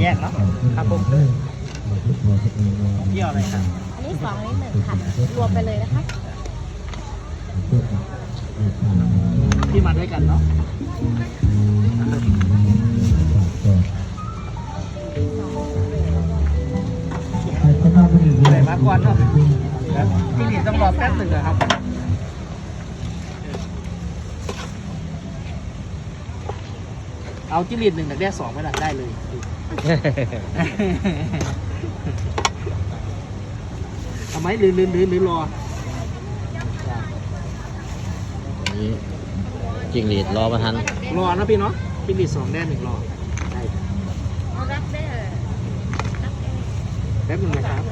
แยกเนาะครับผมเที่ยวอะไรครับอันนี้สองอันนี้หนึ่งค่ะ รวมไปเลยนะคะที่มาด้วยกันเนาะอะไรมาก่อนเนาะแล้วที่นี่ต้องรอแป๊บหนึ่งอะครับเอาจิ้งหรีดหนึ่งแต่ได้สองไม่ได้ได้เลย ทำไมหรือหรือหรือหรือรอนี่จิงหรีดรอมาทันรอนะพี่เนาะจิ้งหรีดสองได้หนึ่งรอได้รับได้แป๊บหนึ่งนะครับ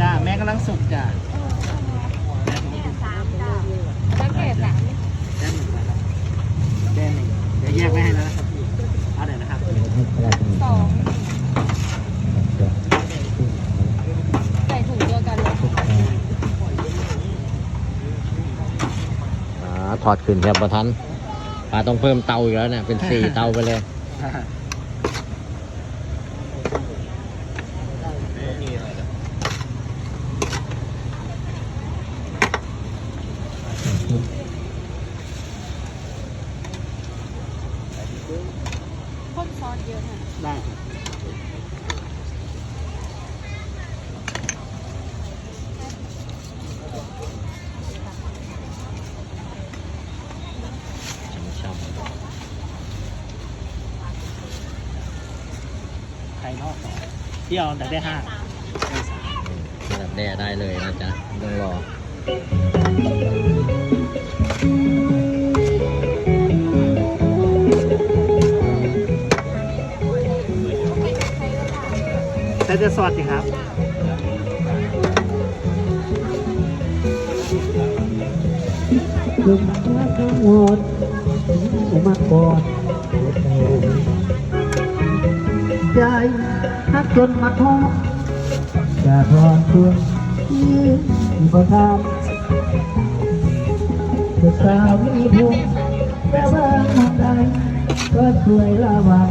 จ้าแม่กำลังสุกจ้า สามจ้าแล้วแก่สาม แป๊บหนึ่งนะครับแป๊บหนึ่งเดี๋ยว แยกไว้ให้แล้วนะครับพี่เอาเดี๋ยวนะครับสองใส่ถุงเดียวกันเลยอ่าถอดขึ้นครับประทันปลาต้องเพิ่มเตาอีกแล้วเนี่ยเป็นสี่เตาไปเลยพ่นซอสเยอะค่ะ ได้ครับช่ำไข่นอกสองเที่ยวแต่ได้ห้าสามระดับแด่ได้เลยนะจ๊ะไม่ต้องรอ แต่จะสอดสิครับถึงมาทั้งหมดถึงมากอดใจฮักจนมาท้อดจะรอตัวที่บ่ทำเธอสาวมีพงแต่ว่าทำได้ก็ช่วยระวัง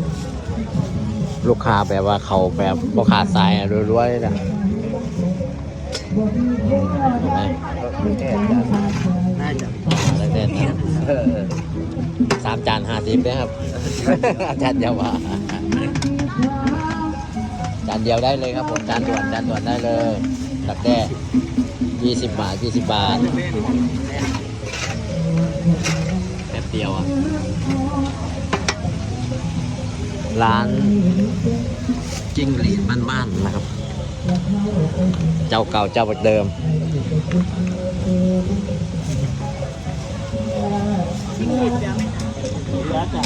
ลูกค้าแบบว่าเขาแบบบ่ขาดสายอะรวยๆนะเห็นไหมได้จ้ะแล้วแต่สามจานห้าสิบนะครับ จานเดียวว่าจานเดียวได้เลยครับผมจานด่วนจานด่วนได้เลยตักแด้ยี่สิบบาทยี่สิบบาทแป๊บเดียวอะ ร้านจิ้งหรีดบ้านๆนะครับ เจ้าเก่าเจ้าเดิมเหลือจ้ะ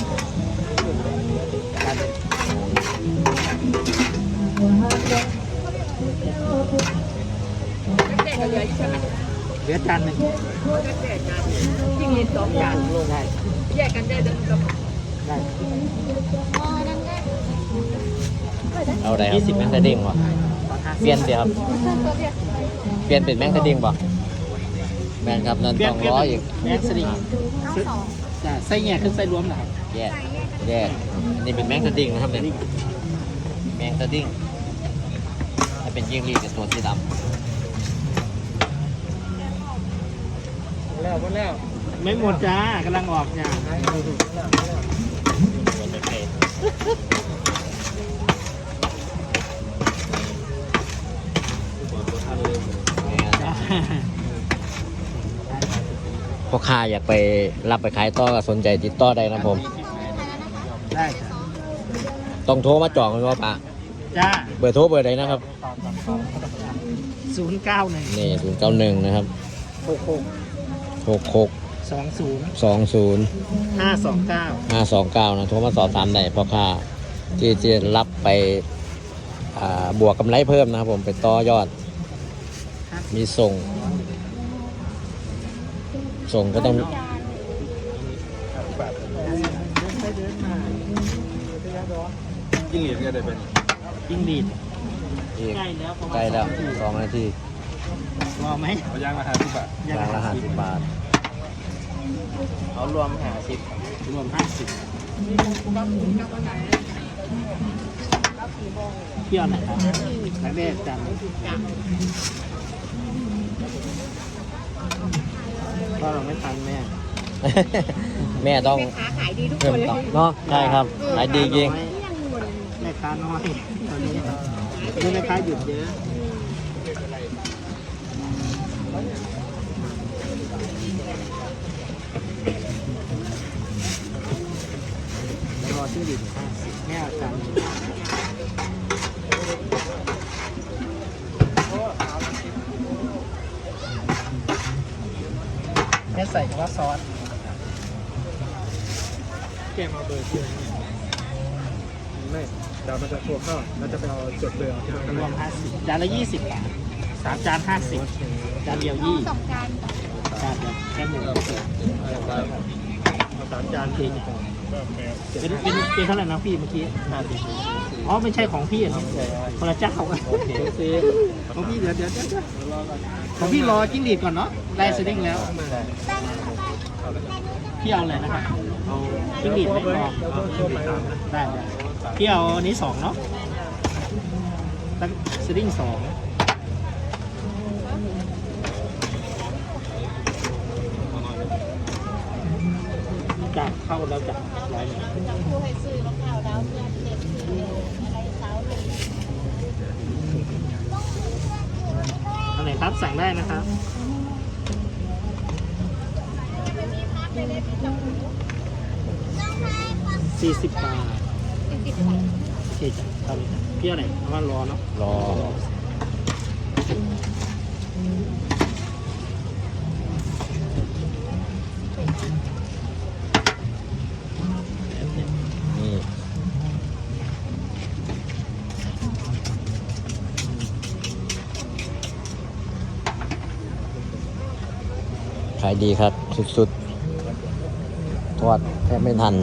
เหลือจานหนึ่งจิ้งหรีดสองจานได้แยกกันได้เดินกับได้อ๋อนั่นไง เอาอะไรครับแมงสดิ้งวะเปลี่ยนเดียวครับตัวเดียวเปลี่ยนเป็นแมงสดิ้งป่ะแมนครับนั่นต้องร้อยอีกแม็กซ์สลิงเอาสองจ้ะไส้แง่ขึ้นไส้รวมนะครับแยกแยกอันนี่เป็นแมงสดิ้งนะครับเนี่ยแมงสดิ้งถ้าเป็นจิ้งหรีดกับตัวสีดำแล้วแล้ว ไม่หมดจ้ากำลังออกจ้ามันไม่เป็น พ่อค้าอยากไปรับไปขายต่อก็สนใจติดต่อได้นะผม ได้จ้ะต้องโทรมาจองกันว่าปะจ้าเบอร์โทรเบอร์ใดนะครับ ศูนย์เก้าหนึ่งนี่ศูนย์เก้าหนึ่งนะครับ หกหก หกหก สองศูนย์สองศูนย์ห้าสองเก้าห้าสองเก้านะโทรมาสอบถามได้เพราะค่าที่จะรับไปอ่าบวกกำไรเพิ่มนะครับผมไปต่อยอดมีส่ง ส่งก็ต้องยิ่งหลีดยิ่งหลีดอีกใกล้แล้วประมาณใกล้แล้วสองนาทีสองนาทีรอไหมเอาย่างราคาที่บาทยางละห้าสิบบาท เอารวมหาสิบรวมห้าสิบเที่ยวไหนครับนักเรียนจันทร์ก็เราไม่ทันแม่ แม่ต้องขาขายดีทุกคเพิ่มนเลยต่อเนาะใช่ครับขายดีจริงแม่ค้าน้อยตอนนี้นี่แม่ค้าหยุดเยอะ แล้วรอชื่อดิบห้าสิบแม่อาจารย์แม่ใส่คำว่าซอสแกมาเบอร์เชื่อไม่เดี๋ยวมันจะตัวเข้าแล้วจะไปเอาจดเบอร์เอาที่เรารวมห้าสิบจานละยี่สิบบาทสามจานห้าสิบจานเดียวยี่สองจานจานเดียวแค่หมูเอาสามจานจริง เป็นเป็นเป็นเท่าไหร่นะพี่เมื่อกี้ห้าสิบอ๋อไม่ใช่ของพี่นะคนละเจ้าของพี่เดี๋ยวเดี๋ยวเดี๋ยวเดี๋ยวของพี่รอจิ้งหรีดก่อนเนาะได้สดิ้งแล้วพี่เอาอะไรนะครับเอาจิ้งหรีดไม่พอได้ได้พี่เอาอันนี้สองเนาะตั้งสดิ้งสองจาก เข้าแล้วจากร้อยหนึ่งต้องครูให้ซื้อรองเท้าดาวเพื่อนเด็กอะไรเสาหนึ่งอันไหนครับสั่งได้นะครับสี่สิบบาทติดๆใส่โอเคจ้ะเอาเลยจ้ะพี่เอาไหนเอาว่ารอเนาะรอ นี่ ขายดีครับ สุดๆ ทอดแทบไม่ทัน